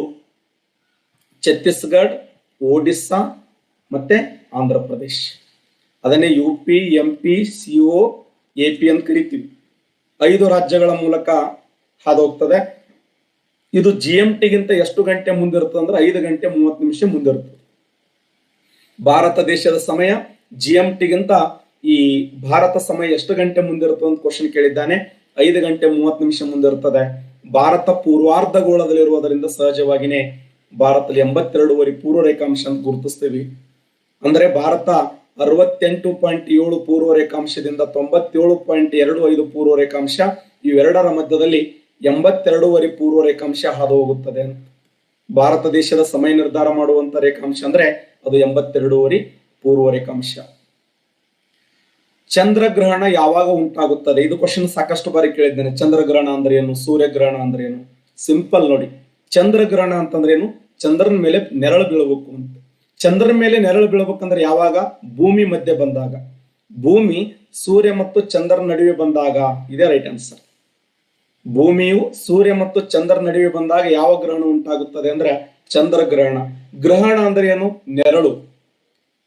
ಛತ್ತೀಸ್ಗಢ, ಒಡಿಸ್ಸಾ ಮತ್ತೆ ಆಂಧ್ರ ಪ್ರದೇಶ್. ಅದನ್ನೇ U P M P C O A P ಅಂತ ಕರಿತೀವಿ. ಐದು ರಾಜ್ಯಗಳ ಮೂಲಕ ಹಾದು ಹೋಗ್ತದೆ ಇದು ಜಿ ಎಂ ಟಿಗಿಂತ ಎಷ್ಟು ಗಂಟೆ ಮುಂದಿರ್ತದೆ ಅಂದ್ರೆ ಐದು ಗಂಟೆ ಮೂವತ್ತು ನಿಮಿಷ ಮುಂದಿರುತ್ತದೆ ಭಾರತ ದೇಶದ ಸಮಯ ಜಿ ಎಂ ಟಿಗಿಂತ ಈ ಭಾರತ ಸಮಯ ಎಷ್ಟು ಗಂಟೆ ಮುಂದಿರುತ್ತೆ ಅಂತ ಕ್ವಶನ್ ಕೇಳಿದ್ದಾನೆ. ಐದು ಗಂಟೆ ಮೂವತ್ತು ನಿಮಿಷ ಮುಂದಿರುತ್ತದೆ. ಭಾರತ ಪೂರ್ವಾರ್ಧಗೋಳದಲ್ಲಿರುವುದರಿಂದ ಸಹಜವಾಗಿನೇ ಭಾರತದಲ್ಲಿ ಎಂಬತ್ತೆರಡೂವರೆ ಪೂರ್ವ ರೇಖಾಂಶ ಅಂತ ಗುರುತಿಸ್ತೀವಿ. ಅಂದ್ರೆ ಭಾರತ ಅರವತ್ತೆಂಟು ಪಾಯಿಂಟ್ ಏಳು ಪೂರ್ವ ರೇಖಾಂಶದಿಂದ ತೊಂಬತ್ತೇಳು ಪಾಯಿಂಟ್ ಎರಡು ಐದು ಪೂರ್ವ ರೇಖಾಂಶ, ಇವೆರಡರ ಮಧ್ಯದಲ್ಲಿ ಎಂಬತ್ತೆರಡೂವರೆ ಪೂರ್ವ ರೇಖಾಂಶ ಹಾದು ಹೋಗುತ್ತದೆ ಭಾರತ ದೇಶದ ಸಮಯ ನಿರ್ಧಾರ ಮಾಡುವಂತ ರೇಖಾಂಶ ಅಂದ್ರೆ ಅದು ಎಂಬತ್ತೆರಡೂವರೆ ಪೂರ್ವ ರೇಖಾಂಶ ಚಂದ್ರಗ್ರಹಣ ಯಾವಾಗ ಉಂಟಾಗುತ್ತದೆ? ಇದು ಕ್ವಶನ್ ಸಾಕಷ್ಟು ಬಾರಿ ಕೇಳಿದ್ದೇನೆ. ಚಂದ್ರಗ್ರಹಣ ಅಂದ್ರೆ ಏನು? ಸೂರ್ಯಗ್ರಹಣ ಅಂದ್ರೆ ಏನು? ಸಿಂಪಲ್ ನೋಡಿ. ಚಂದ್ರಗ್ರಹಣ ಅಂತಂದ್ರೆ ಏನು? ಚಂದ್ರನ ಮೇಲೆ ನೆರಳು ಬೀಳಬೇಕು ಅಂತ. ಚಂದ್ರನ ಮೇಲೆ ನೆರಳು ಬೀಳಬೇಕಂದ್ರೆ ಯಾವಾಗ? ಭೂಮಿ ಮಧ್ಯೆ ಬಂದಾಗ. ಭೂಮಿ ಸೂರ್ಯ ಮತ್ತು ಚಂದ್ರನ ನಡುವೆ ಬಂದಾಗ. ಇದೇ ರೈಟ್ ಆನ್ಸರ್ ಭೂಮಿಯು ಸೂರ್ಯ ಮತ್ತು ಚಂದ್ರ ನಡುವೆ ಬಂದಾಗ ಯಾವ ಗ್ರಹಣ ಉಂಟಾಗುತ್ತದೆ? ಅಂದ್ರೆ ಚಂದ್ರಗ್ರಹಣ. ಗ್ರಹಣ ಅಂದ್ರೆ ಏನು? ನೆರಳು.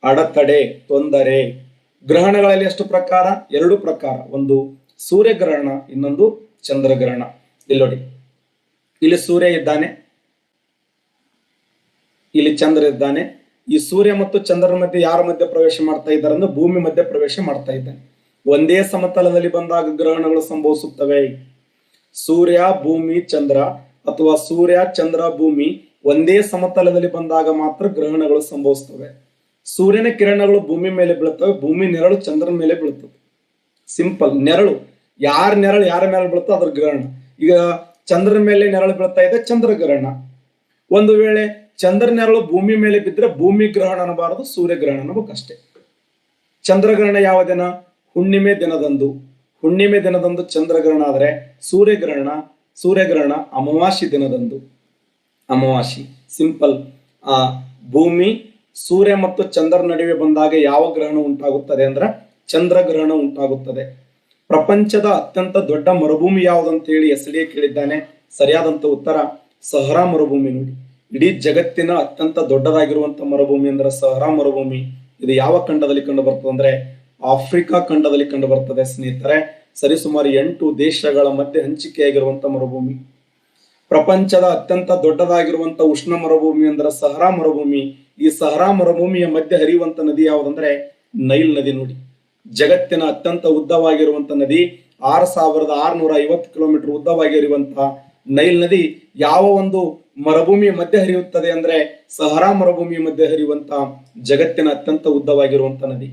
ಅಡೆತಡೆ, ತೊಂದರೆ. ಗ್ರಹಣಗಳಲ್ಲಿ ಎಷ್ಟು ಪ್ರಕಾರ? ಎರಡು ಪ್ರಕಾರ. ಒಂದು ಸೂರ್ಯಗ್ರಹಣ, ಇನ್ನೊಂದು ಚಂದ್ರಗ್ರಹಣ. ಇಲ್ಲಿ ನೋಡಿ. ಇಲ್ಲಿ ಸೂರ್ಯ ಇದ್ದಾನೆ. ಇಲ್ಲಿ ಚಂದ್ರ ಇದ್ದಾನೆ. ಈ ಸೂರ್ಯ ಮತ್ತು ಚಂದ್ರನ ಮಧ್ಯೆ ಯಾರ ಮಧ್ಯೆ ಪ್ರವೇಶ ಮಾಡ್ತಾ ಇದ್ದಾರೆ ಅಂದ್ರೆ ಭೂಮಿ ಮಧ್ಯೆ ಪ್ರವೇಶ ಮಾಡ್ತಾ ಇದ್ದಾನೆ. ಒಂದೇ ಸಮತಲದಲ್ಲಿ ಬಂದಾಗ ಗ್ರಹಣಗಳು ಸಂಭವಿಸುತ್ತವೆ. ಸೂರ್ಯ, ಭೂಮಿ, ಚಂದ್ರ ಅಥವಾ ಸೂರ್ಯ, ಚಂದ್ರ, ಭೂಮಿ ಒಂದೇ ಸಮತಲದಲ್ಲಿ ಬಂದಾಗ ಮಾತ್ರ ಗ್ರಹಣಗಳು ಸಂಭವಿಸ್ತವೆ ಸೂರ್ಯನ ಕಿರಣಗಳು ಭೂಮಿ ಮೇಲೆ ಬೀಳುತ್ತವೆ, ಭೂಮಿ ನೆರಳು ಚಂದ್ರನ ಮೇಲೆ ಬೀಳುತ್ತದೆ ಸಿಂಪಲ್ ನೆರಳು. ಯಾರ ನೆರಳು ಯಾರ ಮೇಲೆ ಬೀಳುತ್ತೋ ಅದ್ರ ಗ್ರಹಣ. ಈಗ ಚಂದ್ರನ ಮೇಲೆ ನೆರಳು ಬೀಳ್ತಾ ಇದೆ ಚಂದ್ರ ಗ್ರಹಣ. ಒಂದು ವೇಳೆ ಚಂದ್ರ ನೆರಳು ಭೂಮಿ ಮೇಲೆ ಬಿದ್ದರೆ ಭೂಮಿ ಗ್ರಹಣ ಅನ್ನಬಾರದು, ಸೂರ್ಯ ಗ್ರಹಣ ಅನ್ನಬೇಕಷ್ಟೇ ಚಂದ್ರಗ್ರಹಣ ಯಾವ ದಿನ? ಹುಣ್ಣಿಮೆ ದಿನದಂದು. ಹುಣ್ಣಿಮೆ ದಿನದಂದು ಚಂದ್ರಗ್ರಹಣ ಆದರೆ ಸೂರ್ಯಗ್ರಹಣ ಸೂರ್ಯಗ್ರಹಣ ಅಮಾವಾಸಿ ದಿನದಂದು. ಅಮಾವಾಸಿ ಸಿಂಪಲ್ ಆ ಭೂಮಿ ಸೂರ್ಯ ಮತ್ತು ಚಂದ್ರ ನಡುವೆ ಬಂದಾಗ ಯಾವ ಗ್ರಹಣ ಉಂಟಾಗುತ್ತದೆ ಅಂದ್ರೆ ಗ್ರಹಣ ಉಂಟಾಗುತ್ತದೆ. ಪ್ರಪಂಚದ ಅತ್ಯಂತ ದೊಡ್ಡ ಮರುಭೂಮಿ ಯಾವುದಂತ ಹೇಳಿ ಎಸ್ ಡಿ ಕೇಳಿದ್ದಾನೆ? ಸರಿಯಾದಂತ ಉತ್ತರ, ಸಹರಾ ಮರುಭೂಮಿ ನೋಡಿ. ಇಡೀ ಜಗತ್ತಿನ ಅತ್ಯಂತ ದೊಡ್ಡದಾಗಿರುವಂತ ಮರುಭೂಮಿ ಅಂದ್ರೆ ಸಹರಾ ಮರುಭೂಮಿ. ಇದು ಯಾವ ಖಂಡದಲ್ಲಿ ಕಂಡು ಬರ್ತದೆ ಅಂದ್ರೆ ಆಫ್ರಿಕಾ ಖಂಡದಲ್ಲಿ ಕಂಡು ಬರ್ತದೆ ಸ್ನೇಹಿತರೆ. ಸರಿಸುಮಾರು ಎಂಟು ದೇಶಗಳ ಮಧ್ಯೆ ಹಂಚಿಕೆಯಾಗಿರುವಂತ ಮರುಭೂಮಿ. ಪ್ರಪಂಚದ ಅತ್ಯಂತ ದೊಡ್ಡದಾಗಿರುವಂತ ಉಷ್ಣ ಮರುಭೂಮಿ ಅಂದ್ರೆ ಸಹರಾ ಮರುಭೂಮಿ. ಈ ಸಹರಾ ಮರುಭೂಮಿಯ ಮಧ್ಯೆ ಹರಿಯುವಂತ ನದಿ ಯಾವುದಂದ್ರೆ ನೈಲ್ ನದಿ ನೋಡಿ. ಜಗತ್ತಿನ ಅತ್ಯಂತ ಉದ್ದವಾಗಿರುವಂತ ನದಿ ಆರು ಸಾವಿರದ ಆರುನೂರ ಐವತ್ತು ಕಿಲೋಮೀಟರ್ ಉದ್ದವಾಗಿರುವಂತಹ ನೈಲ್ ನದಿ ಯಾವ ಒಂದು ಮರುಭೂಮಿಯ ಮಧ್ಯೆ ಹರಿಯುತ್ತದೆ ಅಂದ್ರೆ ಸಹರಾ ಮರುಭೂಮಿಯ ಮಧ್ಯೆ ಹರಿಯುವಂತ ಜಗತ್ತಿನ ಅತ್ಯಂತ ಉದ್ದವಾಗಿರುವಂತ ನದಿ.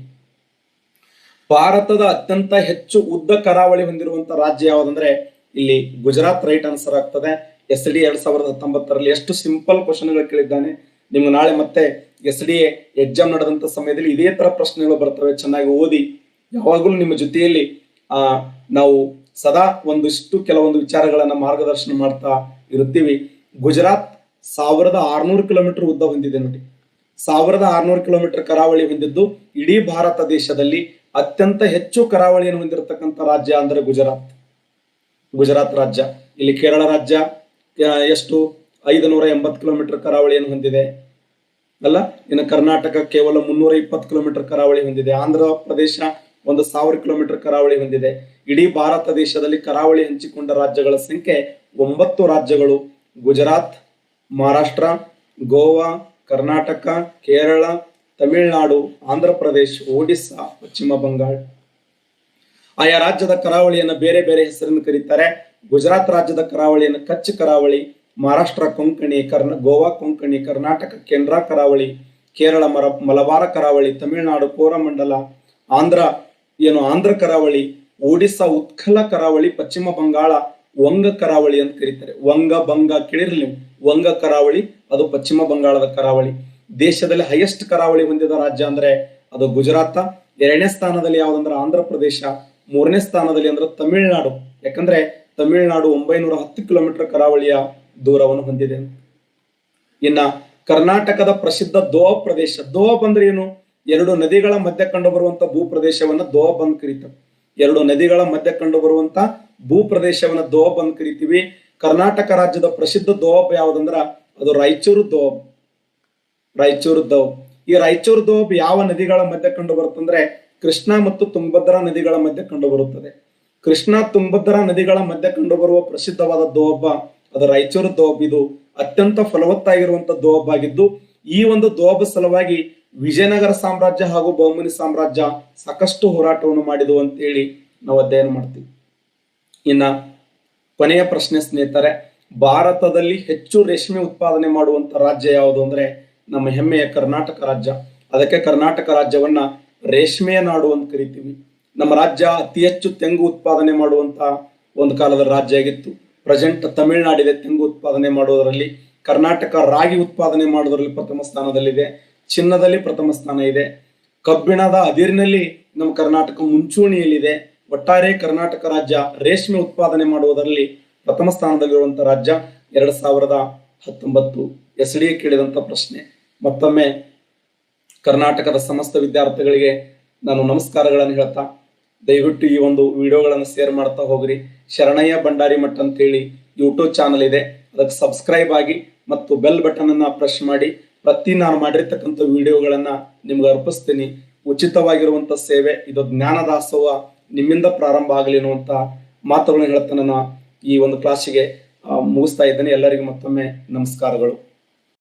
ಭಾರತದ ಅತ್ಯಂತ ಹೆಚ್ಚು ಉದ್ದ ಕರಾವಳಿ ಹೊಂದಿರುವಂತ ರಾಜ್ಯ ಯಾವುದಂದ್ರೆ ಇಲ್ಲಿ ಗುಜರಾತ್ ರೈಟ್ ಆನ್ಸರ್ ಆಗ್ತದೆ. ಎಸ್ ಡಿ ಎರಡ್ ಸಾವಿರದ ಹತ್ತೊಂಬತ್ತರಲ್ಲಿ ಎಷ್ಟು ಸಿಂಪಲ್ ಕ್ವಶನ್ಗಳು ಕೇಳಿದ್ದಾನೆ. ನಿಮ್ಗೆ ನಾಳೆ ಮತ್ತೆ ಎಸ್ ಡಿ ಎಕ್ಸಾಮ್ ನಡೆದಂತ ಸಮಯದಲ್ಲಿ ಇದೇ ತರ ಪ್ರಶ್ನೆಗಳು ಬರ್ತವೆ. ಚೆನ್ನಾಗಿ ಓದಿ, ಯಾವಾಗಲೂ ನಿಮ್ಮ ಜೊತೆಯಲ್ಲಿ, ಆ, ನಾವು ಸದಾ ಒಂದಿಷ್ಟು ಕೆಲವೊಂದು ವಿಚಾರಗಳನ್ನ ಮಾರ್ಗದರ್ಶನ ಮಾಡ್ತಾ ಇರುತ್ತೀವಿ. ಗುಜರಾತ್ ಸಾವಿರದ ಆರ್ನೂರು ಕಿಲೋಮೀಟರ್ ಉದ್ದ ಹೊಂದಿದೆ ನೋಡಿ. ಸಾವಿರದ ಆರ್ನೂರು ಕಿಲೋಮೀಟರ್ ಕರಾವಳಿ ಹೊಂದಿದ್ದು ಇಡೀ ಭಾರತ ದೇಶದಲ್ಲಿ ಅತ್ಯಂತ ಹೆಚ್ಚು ಕರಾವಳಿಯನ್ನು ಹೊಂದಿರತಕ್ಕಂಥ ರಾಜ್ಯ ಅಂದ್ರೆ ಗುಜರಾತ್. ಗುಜರಾತ್ ರಾಜ್ಯ. ಇಲ್ಲಿ ಕೇರಳ ರಾಜ್ಯ ಎಷ್ಟು? ಐದು ನೂರ ಎಂಬತ್ತು ಕಿಲೋಮೀಟರ್ ಕರಾವಳಿಯನ್ನು ಹೊಂದಿದೆ. ಅಲ್ಲ? ಇನ್ನು ಕರ್ನಾಟಕ ಕೇವಲ ಮುನ್ನೂರ ಇಪ್ಪತ್ತು ಕಿಲೋಮೀಟರ್ ಕರಾವಳಿ ಹೊಂದಿದೆ. ಆಂಧ್ರ ಪ್ರದೇಶ ಒಂದು ಸಾವಿರ ಕಿಲೋಮೀಟರ್ ಕರಾವಳಿ ಹೊಂದಿದೆ. ಇಡೀ ಭಾರತ ದೇಶದಲ್ಲಿ ಕರಾವಳಿ ಹಂಚಿಕೊಂಡ ರಾಜ್ಯಗಳ ಸಂಖ್ಯೆ ಒಂಬತ್ತು ರಾಜ್ಯಗಳು. ಗುಜರಾತ್, ಮಹಾರಾಷ್ಟ್ರ, ಗೋವಾ, ಕರ್ನಾಟಕ, ಕೇರಳ, ತಮಿಳುನಾಡು, ಆಂಧ್ರ ಪ್ರದೇಶ್, ಒಡಿಸ್ಸಾ, ಪಶ್ಚಿಮ ಬಂಗಾಳ. ಆಯಾ ರಾಜ್ಯದ ಕರಾವಳಿಯನ್ನು ಬೇರೆ ಬೇರೆ ಹೆಸರನ್ನು ಕರೀತಾರೆ. ಗುಜರಾತ್ ರಾಜ್ಯದ ಕರಾವಳಿಯನ್ನು ಕಚ್ ಕರಾವಳಿ, ಮಹಾರಾಷ್ಟ್ರ ಕೊಂಕಣಿ, ಕರ್ನ, ಗೋವಾ, ಕೊಂಕಣಿ, ಕರ್ನಾಟಕ, ಕೇಂದ್ರ ಕರಾವಳಿ, ಕೇರಳ, ಮರ, ಮಲಬಾರ ಕರಾವಳಿ, ತಮಿಳುನಾಡು, ಕೋರಮಂಡಲ, ಆಂಧ್ರ, ಏನು ಆಂಧ್ರ ಕರಾವಳಿ, ಒಡಿಸ್ಸಾ ಉತ್ಕಲ ಕರಾವಳಿ, ಪಶ್ಚಿಮ ಬಂಗಾಳ, ವಂಗ ಕರಾವಳಿ ಅಂತ ಕರೀತಾರೆ. ವಂಗ, ಬಂಗ ಕೇಳಿರಲಿ ವಂಗ ಕರಾವಳಿ, ಅದು ಪಶ್ಚಿಮ ಬಂಗಾಳದ ಕರಾವಳಿ. ದೇಶದಲ್ಲಿ ಹೈಯೆಸ್ಟ್ ಕರಾವಳಿ ಹೊಂದಿದ ರಾಜ್ಯ ಅಂದ್ರೆ ಅದು ಗುಜರಾತ. ಎರಡನೇ ಸ್ಥಾನದಲ್ಲಿ ಯಾವ್ದಂದ್ರೆ ಆಂಧ್ರ ಪ್ರದೇಶ. ಮೂರನೇ ಸ್ಥಾನದಲ್ಲಿ ಅಂದ್ರೆ ತಮಿಳುನಾಡು. ಯಾಕಂದ್ರೆ ತಮಿಳುನಾಡು ಒಂಬೈನೂರ ಹತ್ತು ಕಿಲೋಮೀಟರ್ ಕರಾವಳಿಯ ದೂರವನ್ನು ಹೊಂದಿದೆ. ಇನ್ನ ಕರ್ನಾಟಕದ ಪ್ರಸಿದ್ಧ ದೋಬ್ ಪ್ರದೇಶ ದೋಬ್ ಅಂದ್ರೆ ಏನು? ಎರಡು ನದಿಗಳ ಮಧ್ಯೆ ಕಂಡು ಬರುವಂತ ಭೂ ಪ್ರದೇಶವನ್ನ ದೋಬ್ ಅಂತ ಕರೀತಾರೆ. ಎರಡು ನದಿಗಳ ಮಧ್ಯೆ ಕಂಡು ಬರುವಂತ ಭೂ ಪ್ರದೇಶವನ್ನ ಅಂತ ಕರಿತೀವಿ. ಕರ್ನಾಟಕ ರಾಜ್ಯದ ಪ್ರಸಿದ್ಧ ದೋಬ್ ಯಾವ್ದಂದ್ರ? ಅದು ರಾಯಚೂರು ದೋಬ್ ರಾಯಚೂರು ದೋಬ್ ಈ ರಾಯಚೂರು ದೋಬ್ ಯಾವ ನದಿಗಳ ಮಧ್ಯೆ ಕಂಡು ಬರುತ್ತಂದ್ರೆ? ಕೃಷ್ಣ ಮತ್ತು ತುಂಗಭದ್ರಾ ನದಿಗಳ ಮಧ್ಯೆ ಕಂಡು ಬರುತ್ತದೆ. ಕೃಷ್ಣ ತುಂಗಭದ್ರಾ ನದಿಗಳ ಮಧ್ಯೆ ಕಂಡುಬರುವ ಪ್ರಸಿದ್ಧವಾದ ದೋಬ ಅದು ರಾಯಚೂರು ದೋಬ್ ಇದು. ಅತ್ಯಂತ ಫಲವತ್ತಾಗಿರುವಂತ ದೋಬ್ ಆಗಿದ್ದು ಈ ಒಂದು ದೋಬ ಸಲುವಾಗಿ ವಿಜಯನಗರ ಸಾಮ್ರಾಜ್ಯ ಹಾಗೂ ಬಹುಮನಿ ಸಾಮ್ರಾಜ್ಯ ಸಾಕಷ್ಟು ಹೋರಾಟವನ್ನು ಮಾಡಿದವು ಅಂತ ಹೇಳಿ ನಾವು ಅಧ್ಯಯನ ಮಾಡ್ತೀವಿ. ಇನ್ನ ಕೊನೆಯ ಪ್ರಶ್ನೆ ಸ್ನೇಹಿತರೆ, ಭಾರತದಲ್ಲಿ ಹೆಚ್ಚು ರೇಷ್ಮೆ ಉತ್ಪಾದನೆ ಮಾಡುವಂತ ರಾಜ್ಯ ಯಾವುದು ಅಂದ್ರೆ ನಮ್ಮ ಹೆಮ್ಮೆಯ ಕರ್ನಾಟಕ ರಾಜ್ಯ. ಅದಕ್ಕೆ ಕರ್ನಾಟಕ ರಾಜ್ಯವನ್ನ ರೇಷ್ಮೆಯ ನಾಡು ಅಂತ ಕರಿತೀವಿ. ನಮ್ಮ ರಾಜ್ಯ ಅತಿ ಹೆಚ್ಚು ತೆಂಗು ಉತ್ಪಾದನೆ ಮಾಡುವಂತ ಒಂದು ಕಾಲದ ರಾಜ್ಯ ಆಗಿತ್ತು. ಪ್ರೆಸೆಂಟ್ ತಮಿಳುನಾಡಿದೆ ತೆಂಗು ಉತ್ಪಾದನೆ ಮಾಡುವುದರಲ್ಲಿ, ಕರ್ನಾಟಕ ರಾಗಿ ಉತ್ಪಾದನೆ ಮಾಡುವುದರಲ್ಲಿ ಪ್ರಥಮ ಸ್ಥಾನದಲ್ಲಿದೆ. ಚಿನ್ನದಲ್ಲಿ ಪ್ರಥಮ ಸ್ಥಾನ ಇದೆ. ಕಬ್ಬಿಣದ ಅದಿರಿನಲ್ಲಿ ನಮ್ಮ ಕರ್ನಾಟಕ ಮುಂಚೂಣಿಯಲ್ಲಿದೆ. ಒಟ್ಟಾರೆ ಕರ್ನಾಟಕ ರಾಜ್ಯ ರೇಷ್ಮೆ ಉತ್ಪಾದನೆ ಮಾಡುವುದರಲ್ಲಿ ಪ್ರಥಮ ಸ್ಥಾನದಲ್ಲಿರುವಂತಹ ರಾಜ್ಯ ಎರಡ್ ಸಾವಿರದ ಹತ್ತೊಂಬತ್ತು. ಎಸ್ ಡಿ ಕೇಳಿದಂತ ಪ್ರಶ್ನೆ. ಮತ್ತೊಮ್ಮೆ ಕರ್ನಾಟಕದ ಸಮಸ್ತ ವಿದ್ಯಾರ್ಥಿಗಳಿಗೆ ನಾನು ನಮಸ್ಕಾರಗಳನ್ನು ಹೇಳ್ತಾ ದಯವಿಟ್ಟು ಈ ಒಂದು ವಿಡಿಯೋಗಳನ್ನು ಶೇರ್ ಮಾಡ್ತಾ ಹೋಗ್ರಿ. ಶರಣಯ್ಯ ಭಂಡಾರಿ ಮಠ ಅಂತೇಳಿ ಯೂಟ್ಯೂಬ್ ಚಾನಲ್ ಇದೆ. ಅದಕ್ಕೆ ಸಬ್ಸ್ಕ್ರೈಬ್ ಆಗಿ ಮತ್ತು ಬೆಲ್ ಬಟನ್ ಅನ್ನ ಪ್ರೆಸ್ ಮಾಡಿ. ಪ್ರತಿ ನಾನು ಮಾಡಿರ್ತಕ್ಕಂಥ ವಿಡಿಯೋಗಳನ್ನ ನಿಮ್ಗೆ ಅರ್ಪಿಸ್ತೀನಿ. ಉಚಿತವಾಗಿರುವಂತ ಸೇವೆ, ಇದು ಜ್ಞಾನದಾಸೋಹ, ನಿಮ್ಮಿಂದ ಪ್ರಾರಂಭ ಆಗಲಿ ಅನ್ನುವಂತ ಮಾತುಗಳನ್ನ ಹೇಳ್ತಾ ನಾನು ಈ ಒಂದು ಕ್ಲಾಸಿಗೆ ಮುಗಿಸ್ತಾ ಇದ್ದೇನೆ. ಎಲ್ಲರಿಗೂ ಮತ್ತೊಮ್ಮೆ ನಮಸ್ಕಾರಗಳು.